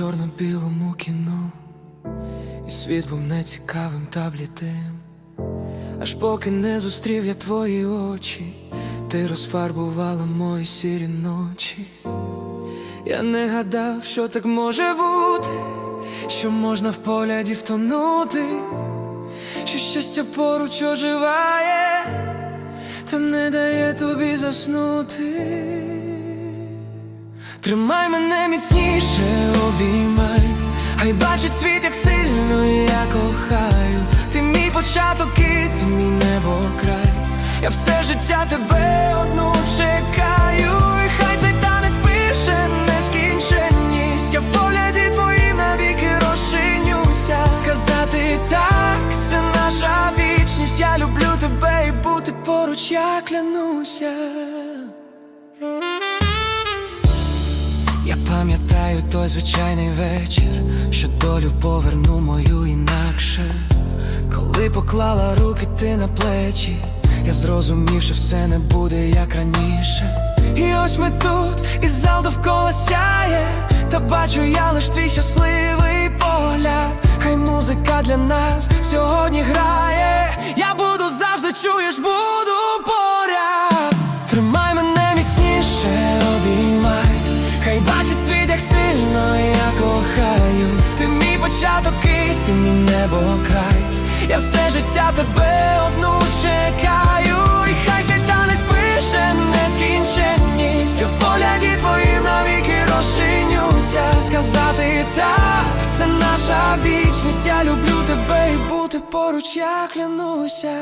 чорно-білому кіно, і світ був нецікавим та блідим. Аж поки не зустрів я твої очі, ти розфарбувала мої сірі ночі. Я не гадав, що так може бути, що можна в погляді втонути, що щастя поруч оживає, та не дає тобі заснути. Тримай мене міцніше, обіймай, хай бачить світ, як сильно я кохаю. Ти мій початок і ти мій небо край. Я все життя тебе одну чекаю. І хай цей танець пише нескінченність. Я в погляді твоїм навіки розчинюся. Сказати так, це наша вічність. Я люблю тебе і бути поруч, я клянуся. Я пам'ятаю той звичайний вечір, що долю поверну мою інакше. Коли поклала руки ти на плечі, я зрозумів, що все не буде як раніше. І ось ми тут, і зал довкола сяє, та бачу я лиш твій щасливий погляд. Хай музика для нас сьогодні небо край. Я все життя тебе одну чекаю. І хай цей танець пише нескінченність. В погляді твоїм навіки розчинюся. Сказати так, це наша вічність. Я люблю тебе і бути поруч, я клянуся.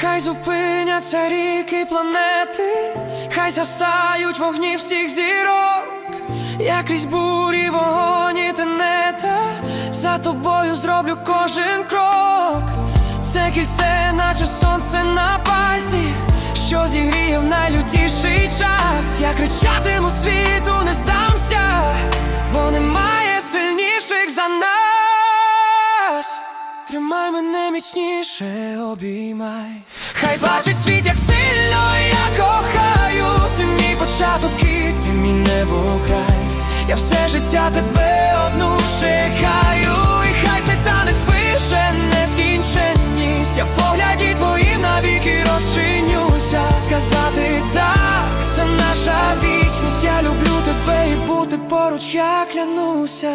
Хай зупиняться ріки планети, хай засають вогні всіх зірок, я крізь бурі вогонь за тобою зроблю кожен крок. Це кільце, наче сонце на пальці, що зігріє в найлютіший час. Я кричатиму світу, не здамся, бо немає сильніших за нас. Тримай мене міцніше, обіймай. Хай бачить світ, як сильно я кохаю. Ти мій початок і ти мій небо край. Я все життя тебе одну чекаю. І хай цей танець пише нескінченність. Я в погляді твоїм навіки розчинюся. Сказати так, це наша вічність. Я люблю тебе і бути поруч, я клянуся.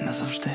назавжди.